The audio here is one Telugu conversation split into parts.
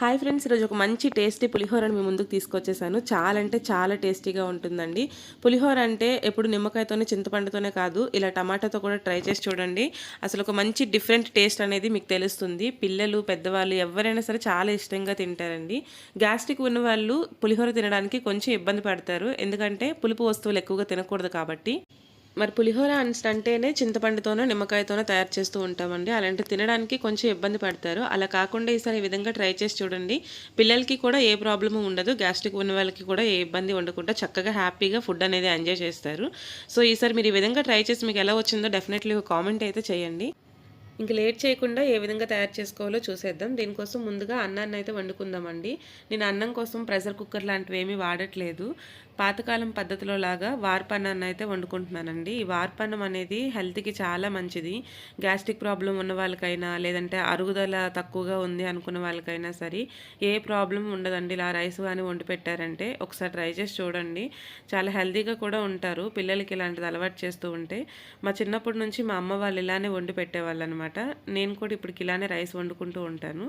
హాయ్ ఫ్రెండ్స్ ఈరోజు ఒక మంచి టేస్టీ పులిహోరని మీ ముందుకు తీసుకొచ్చేసాను. చాలా అంటే చాలా టేస్టీగా ఉంటుందండి. పులిహోర అంటే ఎప్పుడు నిమ్మకాయతోనే చింతపండుతోనే కాదు ఇలా టమాటాతో కూడా ట్రై చేసి చూడండి. అసలు ఒక మంచి డిఫరెంట్ టేస్ట్ అనేది మీకు తెలుస్తుంది. పిల్లలు పెద్దవాళ్ళు ఎవరైనా సరే చాలా ఇష్టంగా తింటారండి. గ్యాస్ట్రిక్ ఉన్న వాళ్ళు పులిహోర తినడానికి కొంచెం ఇబ్బంది పడతారు. ఎందుకంటే పులుపు వస్తువులు ఎక్కువగా తినకూడదు కాబట్టి. మరి పులిహోర అంటేనే చింతపండుతోనో నిమ్మకాయతోనో తయారు చేస్తూ ఉంటామండి. అలాంటి తినడానికి కొంచెం ఇబ్బంది పడతారు. అలా కాకుండా ఈసారి ఈ విధంగా ట్రై చేసి చూడండి. పిల్లలకి కూడా ఏ ప్రాబ్లము ఉండదు. గ్యాస్ట్రిక్ ఉన్న వాళ్ళకి కూడా ఏ ఇబ్బంది ఉండకుండా చక్కగా హ్యాపీగా ఫుడ్ అనేది ఎంజాయ్ చేస్తారు. సో ఈసారి మీరు ఈ విధంగా ట్రై చేసి మీకు ఎలా వచ్చిందో డెఫినెట్లీ ఒక కామెంట్ అయితే చేయండి. ఇంక లేట్ చేయకుండా ఏ విధంగా తయారు చేసుకోవాలో చూసేద్దాం. దీనికోసం ముందుగా అన్నాన్ని అయితే వండుకుందామండి. నేను అన్నం కోసం ప్రెషర్ కుక్కర్ లాంటివి ఏమీ వాడట్లేదు. పాతకాలం పద్ధతిలో లాగా వార్పన్నాన్ని అయితే వండుకుంటున్నానండి. ఈ వార్పన్నం అనేది హెల్త్కి చాలా మంచిది. గ్యాస్ట్రిక్ ప్రాబ్లం ఉన్న వాళ్ళకైనా లేదంటే అరుగుదల తక్కువగా ఉంది అనుకున్న వాళ్ళకైనా సరే ఏ ప్రాబ్లం ఉండదండి. ఇలా రైస్ కానీ వండి పెట్టారంటే ఒకసారి ట్రై చేసి చూడండి. చాలా హెల్తీగా కూడా ఉంటారు. పిల్లలకి ఇలాంటిది అలవాటు చేస్తూ ఉంటే మా చిన్నప్పటి నుంచి మా అమ్మ వాళ్ళు ఇలానే వండి పెట్టేవాళ్ళు అనమాట నేను కూడా ఇప్పటికి ఇలానే రైస్ వండుకుంటూ ఉంటాను.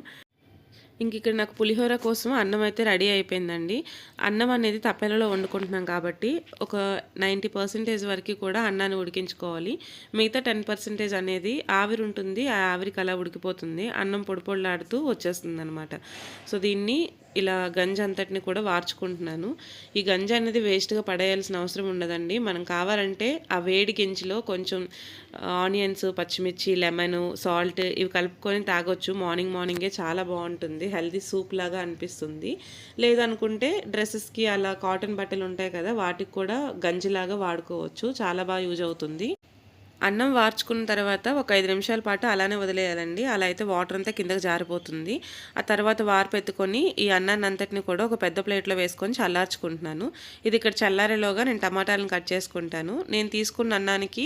ఇంక ఇక్కడ నాకు పులిహోర కోసం అన్నం అయితే రెడీ అయిపోయిందండి. అన్నం అనేది తప్పెలలో వండుకుంటున్నాం కాబట్టి ఒక నైంటీ పర్సెంటేజ్ వరకు కూడా అన్నాన్ని ఉడికించుకోవాలి. మిగతా టెన్ పర్సెంటేజ్ అనేది ఆవిరి ఉంటుంది ఆ ఆవిరికి అలా ఉడికిపోతుంది అన్నం పొడిపొడలాడుతూ వచ్చేస్తుంది అనమాట సో దీన్ని ఇలా గంజి అంతటిని కూడా వార్చుకుంటున్నాను. ఈ గంజి అనేది వేస్ట్గా పడేయాల్సిన అవసరం ఉండదండి. మనం కావాలంటే ఆ వేడి గింజలో కొంచెం ఆనియన్స్ పచ్చిమిర్చి లెమన్ సాల్ట్ ఇవి కలుపుకొని తాగొచ్చు. మార్నింగ్ మార్నింగే చాలా బాగుంటుంది. హెల్దీ సూప్ లాగా అనిపిస్తుంది. లేదనుకుంటే డ్రెస్సెస్కి అలా కాటన్ బట్టలు ఉంటాయి కదా వాటికి కూడా గంజిలాగా వాడుకోవచ్చు. చాలా బాగా యూజ్ అవుతుంది. అన్నం వార్చుకున్న తర్వాత ఒక ఐదు నిమిషాల పాటు అలానే వదిలేయాలండి. అలా అయితే వాటర్ అంతా కిందకి జారిపోతుంది. ఆ తర్వాత వార్పు ఎత్తుకొని ఈ అన్నాన్ని అంతటిని కూడా ఒక పెద్ద ప్లేట్లో వేసుకొని చల్లార్చుకుంటున్నాను. ఇది ఇక్కడ చల్లారేలోగా నేను టమాటాలను కట్ చేసుకుంటాను. నేను తీసుకున్న అన్నానికి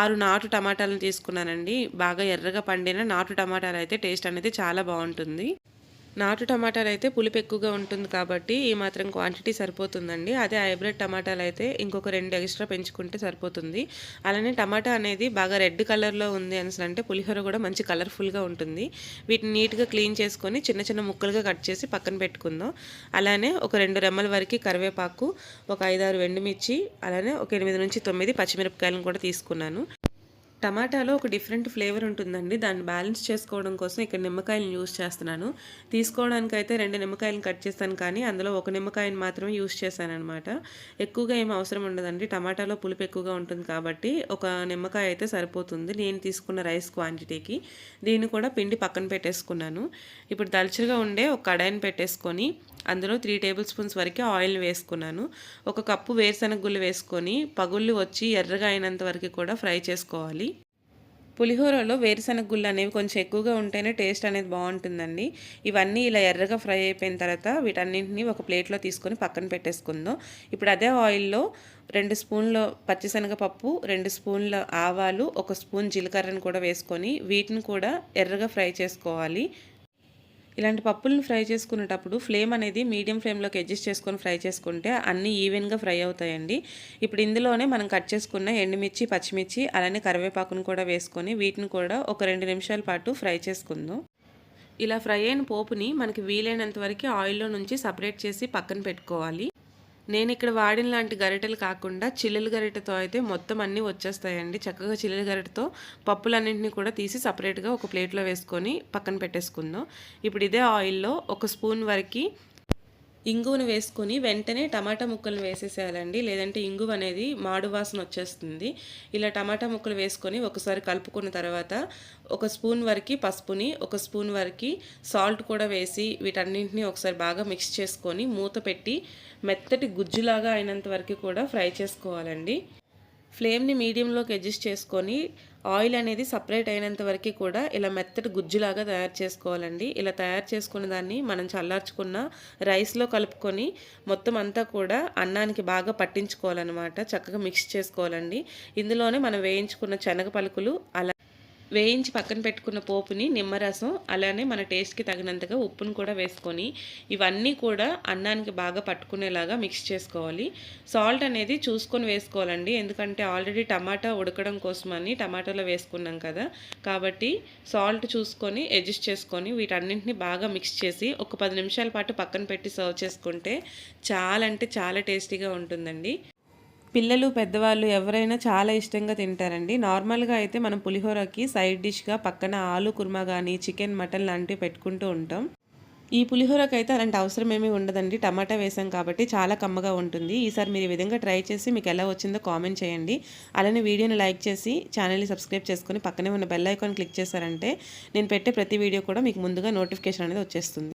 ఆరు నాటు టమాటాలను తీసుకున్నానండి. బాగా ఎర్రగా పండిన నాటు టమాటాలు అయితే టేస్ట్ అనేది చాలా బాగుంటుంది. నాటు టమాటాలు అయితే పులుపు ఎక్కువగా ఉంటుంది కాబట్టి ఈ మాత్రం క్వాంటిటీ సరిపోతుందండి. అదే హైబ్రిడ్ టమాటాలు అయితే ఇంకొక రెండు ఎక్స్ట్రా పెంచుకుంటే సరిపోతుంది. అలానే టమాటా అనేది బాగా రెడ్ కలర్లో ఉంది అని అంటే పులిహోర కూడా మంచి కలర్ఫుల్గా ఉంటుంది. వీటిని నీట్గా క్లీన్ చేసుకొని చిన్న చిన్న ముక్కలుగా కట్ చేసి పక్కన పెట్టుకుందాం. అలానే ఒక రెండు రెమ్మల వరకు కరివేపాకు ఒక ఐదారు వెండుమిర్చి అలానే ఒక ఎనిమిది నుంచి తొమ్మిది పచ్చిమిరపకాయలను కూడా తీసుకున్నాను. టమాటాలో ఒక డిఫరెంట్ ఫ్లేవర్ ఉంటుందండి. దాన్ని బ్యాలెన్స్ చేసుకోవడం కోసం ఇక్కడ నిమ్మకాయలను యూస్ చేస్తున్నాను. తీసుకోవడానికి అయితే రెండు నిమ్మకాయలను కట్ చేస్తాను కానీ అందులో ఒక నిమ్మకాయని మాత్రమే యూస్ చేశానమాట ఎక్కువగా ఏం అవసరం ఉండదండి. టమాటాలో పులుపు ఎక్కువగా ఉంటుంది కాబట్టి ఒక నిమ్మకాయ అయితే సరిపోతుంది. నేను తీసుకున్న రైస్ క్వాంటిటీకి. దీన్ని కూడా పిండి పక్కన పెట్టేసుకున్నాను. ఇప్పుడు దళచగా ఉండే ఒక కడాయిని పెట్టేసుకొని అందులో త్రీ టేబుల్ స్పూన్స్ వరకు ఆయిల్ వేసుకున్నాను. ఒక కప్పు వేరుశనగ గుళ్ళు వేసుకొని పగుళ్ళు వచ్చి ఎర్రగా అయినంత వరకు కూడా ఫ్రై చేసుకోవాలి. పులిహోరలో వేరుశనగ గుళ్ళు అనేవి కొంచెం ఎక్కువగా ఉంటేనే టేస్ట్ అనేది బాగుంటుందండి. ఇవన్నీ ఇలా ఎర్రగా ఫ్రై అయిపోయిన తర్వాత వీటన్నింటినీ ఒక ప్లేట్లో తీసుకొని పక్కన పెట్టేసుకుందాం. ఇప్పుడు అదే ఆయిల్లో రెండు స్పూన్ల పచ్చిశనగపప్పు రెండు స్పూన్ల ఆవాలు ఒక స్పూన్ జీలకర్రను కూడా వేసుకొని వీటిని కూడా ఎర్రగా ఫ్రై చేసుకోవాలి. ఇలాంటి పప్పులను ఫ్రై చేసుకునేటప్పుడు ఫ్లేమ్ అనేది మీడియం ఫ్లేమ్లోకి అడ్జస్ట్ చేసుకొని ఫ్రై చేసుకుంటే అన్నీ ఈవెన్గా ఫ్రై అవుతాయండి. ఇప్పుడు ఇందులోనే మనం కట్ చేసుకున్న ఎండుమిర్చి పచ్చిమిర్చి అలానే కరివేపాకును కూడా వేసుకొని వీటిని కూడా ఒక రెండు నిమిషాల పాటు ఫ్రై చేసుకుందాం. ఇలా ఫ్రై అయిన పోపుని మనకి వీలైనంత వరకు ఆయిల్లో నుంచి సపరేట్ చేసి పక్కన పెట్టుకోవాలి. నేను ఇక్కడ వాడిన లాంటి గరిటెలు కాకుండా చిల్లుల గరిటెతో అయితే మొత్తం అన్నీ వచ్చేస్తాయండి. చక్కగా చిల్లుల గరిటెతో పప్పులన్నింటినీ కూడా తీసి సపరేట్గా ఒక ప్లేట్లో వేసుకొని పక్కన పెట్టేసుకుందాం. ఇప్పుడు ఇదే ఆయిల్లో ఒక స్పూన్ వరకు ఇంగువను వేసుకొని వెంటనే టమాటా ముక్కలు వేసేసేయాలండి. లేదంటే ఇంగువ అనేది మాడు వాసన వచ్చేస్తుంది. ఇలా టమాటా ముక్కలు వేసుకొని ఒకసారి కలుపుకున్న తర్వాత ఒక స్పూన్ వరకు పసుపుని ఒక స్పూన్ వరకు సాల్ట్ కూడా వేసి వీటన్నింటినీ ఒకసారి బాగా మిక్స్ చేసుకొని మూత పెట్టి మెత్తటి గుజ్జులాగా అయినంత వరకు కూడా ఫ్రై చేసుకోవాలండి. ఫ్లేమ్ని మీడియంలోకి అడ్జస్ట్ చేసుకొని ఆయిల్ అనేది సపరేట్ అయినంత వరకు కూడా ఇలా మెత్తటి గుజ్జులాగా తయారు చేసుకోవాలండి. ఇలా తయారు చేసుకున్న దాన్ని మనం చల్లార్చుకున్న రైస్లో కలుపుకొని మొత్తం అంతా కూడా అన్నానికి బాగా పట్టించుకోవాలన్నమాట. చక్కగా మిక్స్ చేసుకోవాలండి. ఇందులోనే మనం వేయించుకున్న శనగ పలుకులు అలా వేయించి పక్కన పెట్టుకున్న పోపుని నిమ్మరసం అలానే మన టేస్ట్కి తగినంతగా ఉప్పును కూడా వేసుకొని ఇవన్నీ కూడా అన్నానికి బాగా పట్టుకునేలాగా మిక్స్ చేసుకోవాలి. సాల్ట్ అనేది చూసుకొని వేసుకోవాలండి. ఎందుకంటే ఆల్రెడీ టమాటా ఉడకడం కోసమని టమాటాలో వేసుకున్నాం కదా. కాబట్టి సాల్ట్ చూసుకొని అడ్జస్ట్ చేసుకొని వీటన్నింటిని బాగా మిక్స్ చేసి ఒక పది నిమిషాల పాటు పక్కన పెట్టి సర్వ్ చేసుకుంటే చాలా అంటే చాలా టేస్టీగా ఉంటుందండి. పిల్లలు పెద్దవాళ్ళు ఎవరైనా చాలా ఇష్టంగా తింటారండి. నార్మల్గా అయితే మనం పులిహోరకి సైడ్ డిష్గా పక్కన ఆలు కుర్మా కానీ చికెన్ మటన్ లాంటివి పెట్టుకుంటూ ఉంటాం. ఈ పులిహోరకి అయితే అలాంటి అవసరం ఏమీ ఉండదండి. టమాటా వేసాం కాబట్టి చాలా కమ్మగా ఉంటుంది. ఈసారి మీరు ఈ విధంగా ట్రై చేసి మీకు ఎలా వచ్చిందో కామెంట్ చేయండి. అలానే వీడియోని లైక్ చేసి ఛానల్ని సబ్స్క్రైబ్ చేసుకొని పక్కనే ఉన్న బెల్ ఐకాన్ క్లిక్ చేశారంటే నేను పెట్టే ప్రతి వీడియో కూడా మీకు ముందుగా నోటిఫికేషన్ అనేది వచ్చేస్తుంది.